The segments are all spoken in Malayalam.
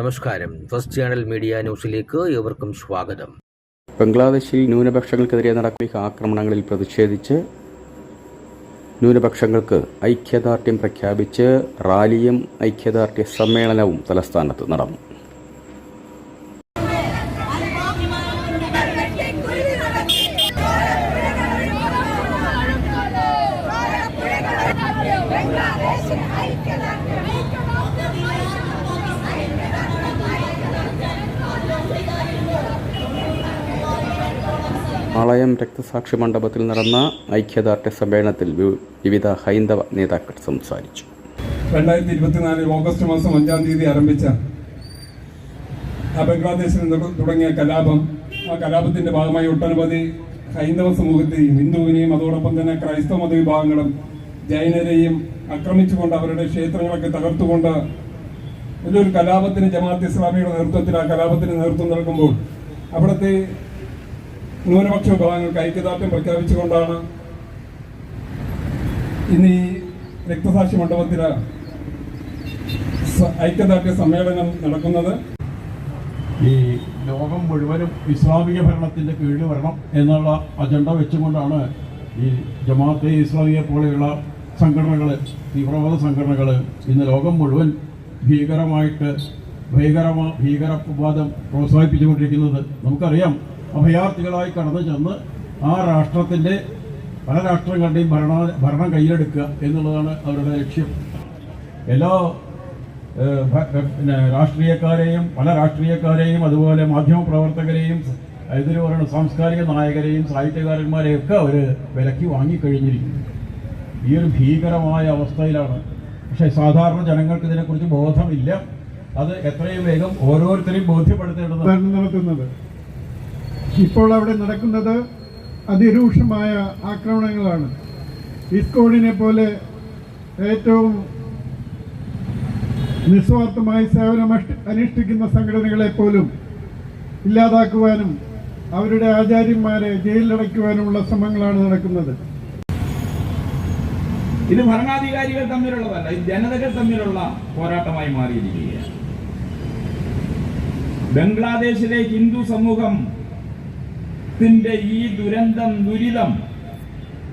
നമസ്കാരം. ഫസ്റ്റ് ചാനൽ മീഡിയ ന്യൂസിലേക്ക് ഏവർക്കും സ്വാഗതം. ബംഗ്ലാദേശിൽ ന്യൂനപക്ഷങ്ങൾക്കെതിരെ നടക്കുന്ന ആക്രമണങ്ങളിൽ പ്രതിഷേധിച്ച് ന്യൂനപക്ഷങ്ങൾക്ക് ഐക്യദാർഢ്യം പ്രഖ്യാപിച്ച് റാലിയും ഐക്യദാർഢ്യ സമ്മേളനവും തലസ്ഥാനത്ത് നടന്നു. പാളയം രക്തസാക്ഷി മണ്ഡപത്തിൽ നടന്ന ഐക്യദാർഢ്യ സമ്മേളനത്തിൽ വിവിധ ഹൈന്ദവ നേതാക്കൾ സംസാരിച്ചു. രണ്ടായിരത്തി ഇരുപത്തിനാലിൽ ഓഗസ്റ്റ് മാസം അഞ്ചാം തീയതി ആരംഭിച്ച ബംഗ്ലാദേശിൽ തുടങ്ങിയ കലാപം ആ കലാപത്തിന്റെ ഭാഗമായി ഒട്ടനവധി ഹൈന്ദവ സമൂഹത്തെയും ഹിന്ദുവിനെയും അതോടൊപ്പം തന്നെ ക്രൈസ്തവ മതവിഭാഗങ്ങളും ജൈനരെയും ആക്രമിച്ചുകൊണ്ട് അവരുടെ ക്ഷേത്രങ്ങളൊക്കെ തകർത്തുകൊണ്ട് വലിയൊരു കലാപത്തിന് ജമാഅത്ത് ഇസ്ലാമിയുടെ നേതൃത്വത്തിൽ ആ കലാപത്തിന് നേതൃത്വം നൽകുമ്പോൾ അവിടുത്തെ ന്യൂനപക്ഷ വിഭാഗങ്ങൾക്ക് ഐക്യദാർഢ്യം പ്രഖ്യാപിച്ചുകൊണ്ടാണ് ഇന്ന് ഈ രക്തസാക്ഷി മണ്ഡപത്തിൽ ഐക്യദാർഢ്യ സമ്മേളനം നടക്കുന്നത്. ഈ ലോകം മുഴുവനും ഇസ്ലാമിക ഭരണത്തിന്റെ കീഴിൽ വരണം എന്നുള്ള അജണ്ട വെച്ചുകൊണ്ടാണ് ഈ ജമാഅത്തെ ഇസ്ലാമിയെ പോലെയുള്ള സംഘടനകൾ തീവ്രവാദ സംഘടനകൾ ഇന്ന് ലോകം മുഴുവൻ ഭീകരമായിട്ട് ഭീകരമാ ഭീകരവാദം പ്രോത്സാഹിപ്പിച്ചുകൊണ്ടിരിക്കുന്നത് നമുക്കറിയാം. അഭയാർത്ഥികളായി കടന്നു ചെന്ന് ആ രാഷ്ട്രത്തിന്റെ പല രാഷ്ട്രങ്ങളുടെയും ഭരണ ഭരണം കയ്യിലെടുക്കുക എന്നുള്ളതാണ് അവരുടെ ലക്ഷ്യം. എല്ലാ പിന്നെ രാഷ്ട്രീയക്കാരെയും പല രാഷ്ട്രീയക്കാരെയും അതുപോലെ മാധ്യമപ്രവർത്തകരെയും ഇതിന് പറയുന്ന സാംസ്കാരിക നായകരെയും സാഹിത്യകാരന്മാരെയൊക്കെ അവർ വിലക്കി വാങ്ങിക്കഴിഞ്ഞിരിക്കുന്നു. ഈ ഒരു ഭീകരമായ അവസ്ഥയിലാണ്. പക്ഷേ സാധാരണ ജനങ്ങൾക്ക് ഇതിനെക്കുറിച്ച് ബോധമില്ല. അത് എത്രയും വേഗം ഓരോരുത്തരെയും ബോധ്യപ്പെടുത്തേണ്ടത് നടത്തുന്നത്. ഇപ്പോൾ അവിടെ നടക്കുന്നത് അതിരൂക്ഷമായ ആക്രമണങ്ങളാണ്. ഇസ്കോണിനെ പോലെ ഏറ്റവും നിസ്വാർത്ഥമായി സേവനം അനുഷ്ഠിക്കുന്ന സംഘടനകളെ പോലും ഇല്ലാതാക്കുവാനും അവരുടെ ആചാര്യന്മാരെ ജയിലിലടയ്ക്കുവാനുമുള്ള ശ്രമങ്ങളാണ് നടക്കുന്നത്. ഇത് ഭരണാധികാരികൾ തമ്മിലുള്ളതല്ല ഇത് ജനതകൾ തമ്മിലുള്ള പോരാട്ടമായി മാറിയിരിക്കുകയാണ്. ബംഗ്ലാദേശിലെ ഹിന്ദു സമൂഹത്തിന്റെ ഈ ദുരന്തം ദുരിതം.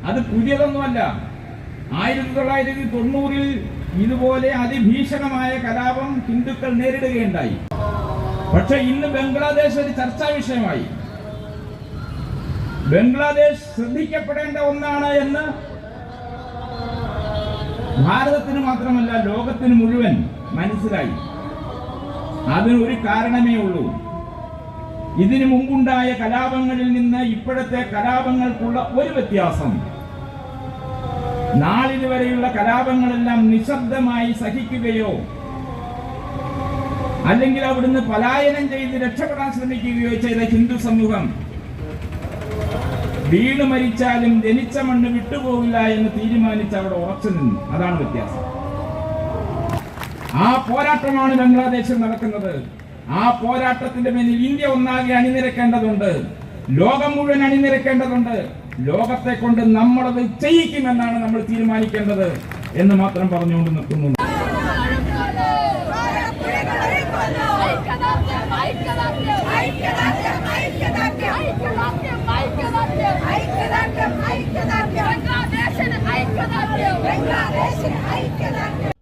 അത് പുതിയതൊന്നുമല്ല. ആയിരത്തി തൊള്ളായിരത്തി തൊണ്ണൂറിൽ ഇതുപോലെ അതിഭീഷണമായ കലാപം ഹിന്ദുക്കൾ നേരിടുകയുണ്ടായി. പക്ഷെ ഇന്ന് ബംഗ്ലാദേശ് ഒരു ചർച്ചാ വിഷയമായി. ബംഗ്ലാദേശ് ശ്രദ്ധിക്കപ്പെടേണ്ട ഒന്നാണ് എന്ന് ഭാരതത്തിന് മാത്രമല്ല ലോകത്തിന് മുഴുവൻ മനസ്സിലായി. അതിന് ഒരു കാരണമേ ഉള്ളൂ. ഇതിനു മുമ്പുണ്ടായ കലാപങ്ങളിൽ നിന്ന് ഇപ്പോഴത്തെ കലാപങ്ങൾക്കുള്ള ഒരു വ്യത്യാസം. നാളിന് വരെയുള്ള കലാപങ്ങളെല്ലാം നിശബ്ദമായി സഹിക്കുകയോ അല്ലെങ്കിൽ അവിടുന്ന് പലായനം ചെയ്ത് രക്ഷപ്പെടാൻ ശ്രമിക്കുകയോ ചെയ്ത ഹിന്ദു സമൂഹം വീണ് മരിച്ചാലും ജനിച്ച മണ്ണ് വിട്ടുപോകില്ല എന്ന് തീരുമാനിച്ച് അവിടെ ഉറച്ചു നിന്നു. അതാണ് വ്യത്യാസം. ആ പോരാട്ടമാണ് ബംഗ്ലാദേശിൽ നടക്കുന്നത്. ആ പോരാട്ടത്തിന്റെ മേലിൽ ഇന്ത്യ ഒന്നാകെ അണിനിരക്കേണ്ടതുണ്ട്. ലോകം മുഴുവൻ അണിനിരക്കേണ്ടതുണ്ട്. ലോകത്തെ കൊണ്ട് നമ്മളത് ചെയ്യിക്കുമെന്നാണ് നമ്മൾ തീരുമാനിക്കേണ്ടത് എന്ന് മാത്രം പറഞ്ഞുകൊണ്ട് ഐക്യദാർഢ്യം.